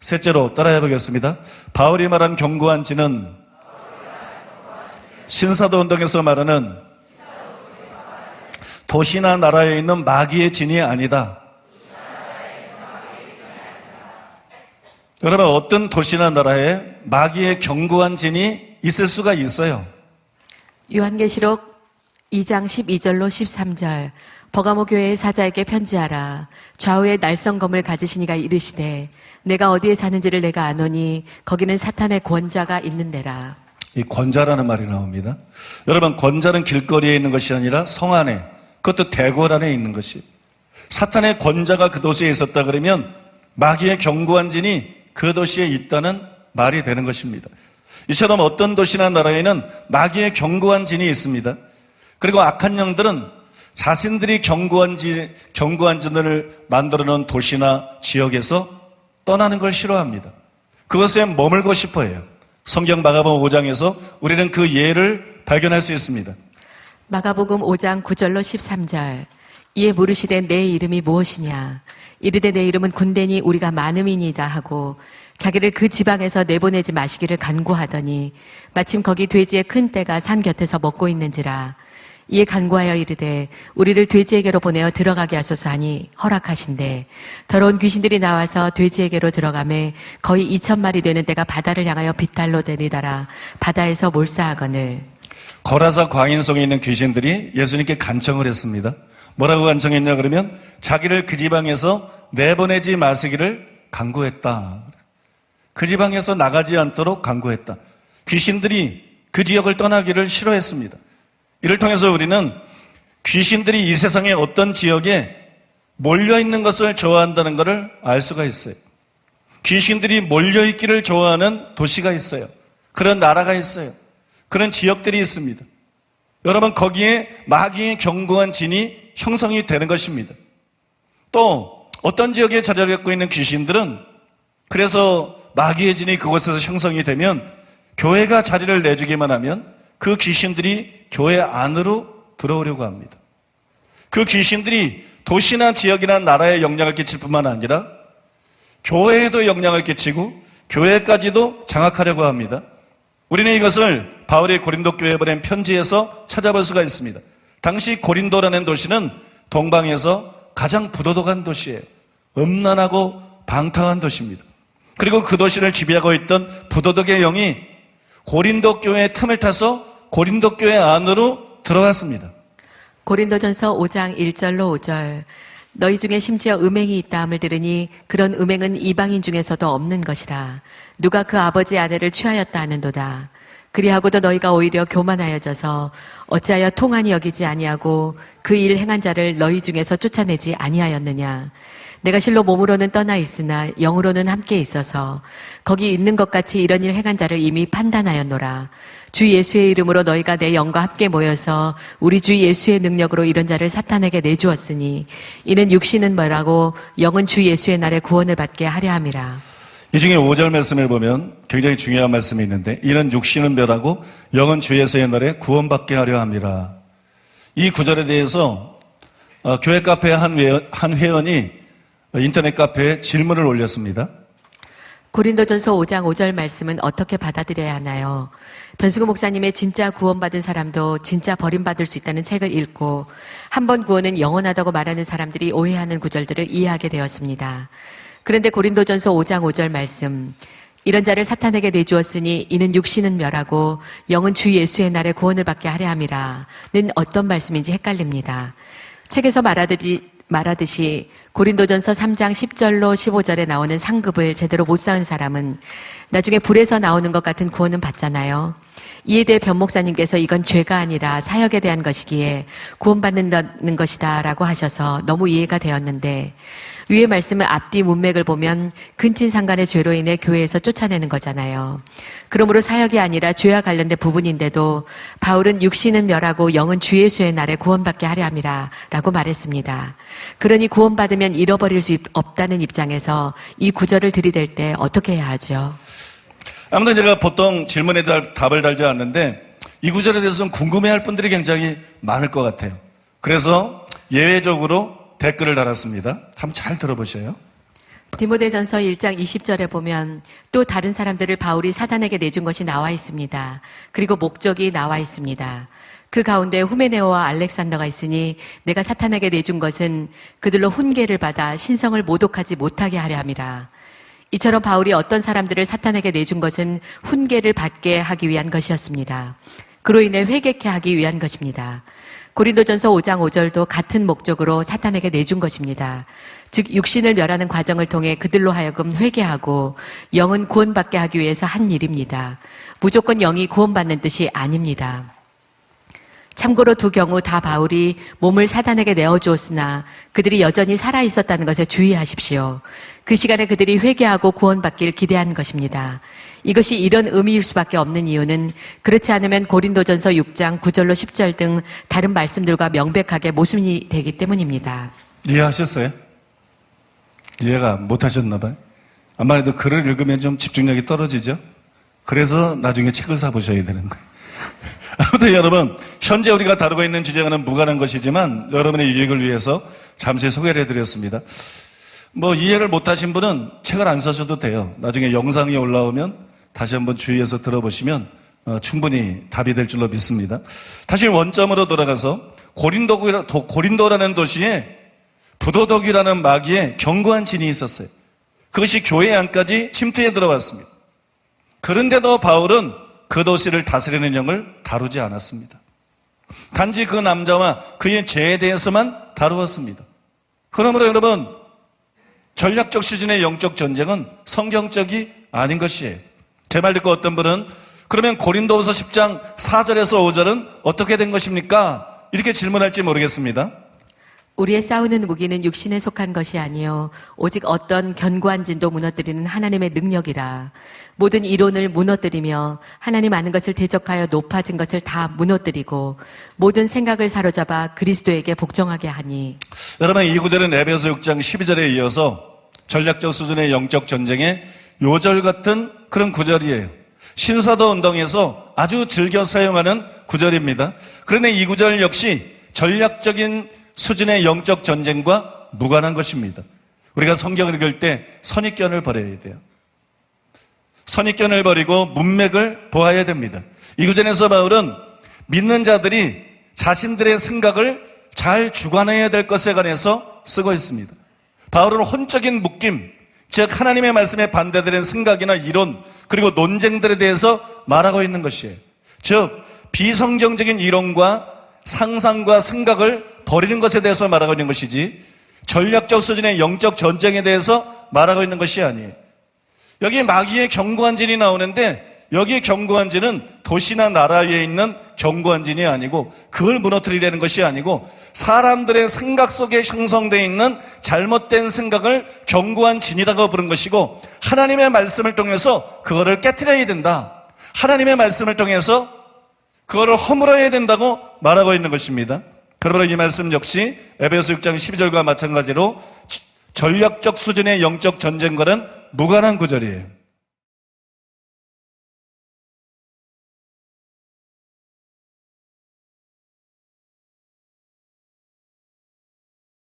셋째로 따라해 보겠습니다. 바울이 말한 견고한 진은 신사도 운동에서 말하는 도시나 나라에 있는 마귀의 진이 아니다. 여러분 어떤 도시나 나라에 마귀의 견고한 진이 있을 수가 있어요. 요한계시록 2장 12절로 13절 버가모 교회의 사자에게 편지하라 좌우에 날성검을 가지시니가 이르시되 내가 어디에 사는지를 내가 아노니 거기는 사탄의 권자가 있는 데라 이 권자라는 말이 나옵니다. 여러분 권자는 길거리에 있는 것이 아니라 성 안에 그것도 대궐 안에 있는 것이 사탄의 권자가 그 도시에 있었다 그러면 마귀의 견고한 진이 그 도시에 있다는 말이 되는 것입니다. 이처럼 어떤 도시나 나라에는 마귀의 견고한 진이 있습니다. 그리고 악한 영들은 자신들이 견고한 진, 견고한 진을 만들어 놓은 도시나 지역에서 떠나는 걸 싫어합니다. 그것에 머물고 싶어 해요. 성경 마가복음 5장에서 우리는 그 예를 발견할 수 있습니다. 마가복음 5장 9절로 13절 이에 물으시되 내 이름이 무엇이냐 이르되 내 이름은 군대니 우리가 많음이니이다 하고 자기를 그 지방에서 내보내지 마시기를 간구하더니 마침 거기 돼지의 큰 떼가 산 곁에서 먹고 있는지라 이에 간구하여 이르되 우리를 돼지에게로 보내어 들어가게 하소서 하니 허락하신대 더러운 귀신들이 나와서 돼지에게로 들어가매 거의 2천 마리 되는 떼가 바다를 향하여 빗달로 내리다라 바다에서 몰사하거늘 거라사 광인성에 있는 귀신들이 예수님께 간청을 했습니다. 뭐라고 간청했냐 그러면 자기를 그 지방에서 내보내지 마시기를 간구했다. 그 지방에서 나가지 않도록 간구했다. 귀신들이 그 지역을 떠나기를 싫어했습니다. 이를 통해서 우리는 귀신들이 이 세상의 어떤 지역에 몰려 있는 것을 좋아한다는 것을 알 수가 있어요. 귀신들이 몰려 있기를 좋아하는 도시가 있어요. 그런 나라가 있어요. 그런 지역들이 있습니다. 여러분 거기에 마귀의 견고한 진이 형성이 되는 것입니다. 또 어떤 지역에 자리를 갖고 있는 귀신들은 그래서 마귀의 진이 그곳에서 형성이 되면 교회가 자리를 내주기만 하면 그 귀신들이 교회 안으로 들어오려고 합니다. 그 귀신들이 도시나 지역이나 나라에 영향을 끼칠 뿐만 아니라 교회에도 영향을 끼치고 교회까지도 장악하려고 합니다. 우리는 이것을 바울이 고린도 교회에 보낸 편지에서 찾아볼 수가 있습니다. 당시 고린도라는 도시는 동방에서 가장 부도덕한 도시예요. 음란하고 방탕한 도시입니다. 그리고 그 도시를 지배하고 있던 부도덕의 영이 고린도 교회의 틈을 타서 고린도 교회 안으로 들어갔습니다. 고린도전서 5장 1절로 5절. 너희 중에 심지어 음행이 있다함을 들으니 그런 음행은 이방인 중에서도 없는 것이라. 누가 그 아버지 아내를 취하였다 하는도다. 그리하고도 너희가 오히려 교만하여져서 어찌하여 통한이 여기지 아니하고 그 일 행한 자를 너희 중에서 쫓아내지 아니하였느냐 내가 실로 몸으로는 떠나 있으나 영으로는 함께 있어서 거기 있는 것 같이 이런 일 행한 자를 이미 판단하였노라. 주 예수의 이름으로 너희가 내 영과 함께 모여서 우리 주 예수의 능력으로 이런 자를 사탄에게 내주었으니 이는 육신은 뭐라고 영은 주 예수의 날에 구원을 받게 하려 함이라. 이 중에 5절 말씀을 보면 굉장히 중요한 말씀이 있는데 이는 육신은 멸하고 영은 주에서의 날에 구원받게 하려 함이라. 이 구절에 대해서 어, 교회 카페 한, 회원, 한 회원이 인터넷 카페에 질문을 올렸습니다. 고린도전서 5장 5절 말씀은 어떻게 받아들여야 하나요? 변수구 목사님의 진짜 구원받은 사람도 진짜 버림받을 수 있다는 책을 읽고 한 번 구원은 영원하다고 말하는 사람들이 오해하는 구절들을 이해하게 되었습니다. 그런데 고린도전서 5장 5절 말씀 이런 자를 사탄에게 내주었으니 이는 육신은 멸하고 영은 주 예수의 날에 구원을 받게 하려 함이라는 어떤 말씀인지 헷갈립니다. 책에서 말하듯이 말하듯이 고린도전서 3장 10절로 15절에 나오는 상급을 제대로 못 쌓은 사람은 나중에 불에서 나오는 것 같은 구원은 받잖아요. 이에 대해 변 목사님께서 이건 죄가 아니라 사역에 대한 것이기에 구원받는다는 것이다 라고 하셔서 너무 이해가 되었는데 위의 말씀을 앞뒤 문맥을 보면 근친상간의 죄로 인해 교회에서 쫓아내는 거잖아요. 그러므로 사역이 아니라 죄와 관련된 부분인데도 바울은 육신은 멸하고 영은 주 예수의 날에 구원받게 하려 함이라 라고 말했습니다. 그러니 구원받으면 잃어버릴 수 없다는 입장에서 이 구절을 들이댈 때 어떻게 해야 하죠? 아무튼 제가 보통 질문에 달- 답을 달지 않는데 이 구절에 대해서는 궁금해할 분들이 굉장히 많을 것 같아요. 그래서 예외적으로 댓글을 달았습니다. 한번 잘 들어보셔요. 디모데전서 1장 20절에 보면 또 다른 사람들을 바울이 사단에게 내준 것이 나와 있습니다. 그리고 목적이 나와 있습니다. 그 가운데 후메네오와 알렉산더가 있으니 내가 사탄에게 내준 것은 그들로 훈계를 받아 신성을 모독하지 못하게 하려 함이라. 이처럼 바울이 어떤 사람들을 사탄에게 내준 것은 훈계를 받게 하기 위한 것이었습니다. 그로 인해 회개케 하기 위한 것입니다. 고린도전서 5장 5절도 같은 목적으로 사탄에게 내준 것입니다. 즉 육신을 멸하는 과정을 통해 그들로 하여금 회개하고 영은 구원받게 하기 위해서 한 일입니다. 무조건 영이 구원받는 뜻이 아닙니다. 참고로 두 경우 다 바울이 몸을 사단에게 내어주었으나 그들이 여전히 살아 있었다는 것에 주의하십시오. 그 시간에 그들이 회개하고 구원받길 기대한 것입니다. 이것이 이런 의미일 수밖에 없는 이유는 그렇지 않으면 고린도전서 6장 9절로 10절 등 다른 말씀들과 명백하게 모순이 되기 때문입니다. 이해하셨어요? 이해가 못하셨나 봐요. 아마도 글을 읽으면 좀 집중력이 떨어지죠? 그래서 나중에 책을 사 보셔야 되는 거예요. 아무튼 여러분, 현재 우리가 다루고 있는 주제와는 무관한 것이지만 여러분의 유익을 위해서 잠시 소개를 해드렸습니다. 뭐 이해를 못하신 분은 책을 안 사셔도 돼요. 나중에 영상이 올라오면 다시 한번 주의해서 들어보시면 어, 충분히 답이 될 줄로 믿습니다. 다시 원점으로 돌아가서 고린도, 고린도라는 도시에 부도덕이라는 마귀의 견고한 진이 있었어요. 그것이 교회 안까지 침투해 들어왔습니다. 그런데도 바울은 그 도시를 다스리는 영을 다루지 않았습니다. 단지 그 남자와 그의 죄에 대해서만 다루었습니다. 그러므로 여러분, 전략적 수준의 영적 전쟁은 성경적이 아닌 것이에요. 제 말 듣고 어떤 분은 그러면 고린도후서 10장 4절에서 5절은 어떻게 된 것입니까? 이렇게 질문할지 모르겠습니다. 우리의 싸우는 무기는 육신에 속한 것이 아니요 오직 어떤 견고한 진도 무너뜨리는 하나님의 능력이라 모든 이론을 무너뜨리며 하나님 아는 것을 대적하여 높아진 것을 다 무너뜨리고 모든 생각을 사로잡아 그리스도에게 복종하게 하니 여러분 이 구절은 에베소 6장 12절에 이어서 전략적 수준의 영적 전쟁의 요절 같은 그런 구절이에요. 신사도 운동에서 아주 즐겨 사용하는 구절입니다. 그런데 이 구절 역시 전략적인 수준의 영적 전쟁과 무관한 것입니다. 우리가 성경을 읽을 때 선입견을 버려야 돼요. 선입견을 버리고 문맥을 보아야 됩니다. 이 구절에서 바울은 믿는 자들이 자신들의 생각을 잘 주관해야 될 것에 관해서 쓰고 있습니다. 바울은 혼적인 묶임, 즉 하나님의 말씀에 반대되는 생각이나 이론 그리고 논쟁들에 대해서 말하고 있는 것이에요. 즉 비성경적인 이론과 상상과 생각을 버리는 것에 대해서 말하고 있는 것이지 전략적 수준의 영적 전쟁에 대해서 말하고 있는 것이 아니에요. 여기 마귀의 견고한 진이 나오는데 여기에 진은 도시나 나라 위에 있는 견고한 진이 아니고 그걸 무너뜨리려는 것이 아니고 사람들의 생각 속에 형성되어 있는 잘못된 생각을 견고한 진이라고 부른 것이고 하나님의 말씀을 통해서 그거를 깨뜨려야 된다. 하나님의 말씀을 통해서 그거를 허물어야 된다고 말하고 있는 것입니다. 그러므로 이 말씀 역시 에베소 6장 12절과 마찬가지로 전략적 수준의 영적 전쟁과는 무관한 구절이에요.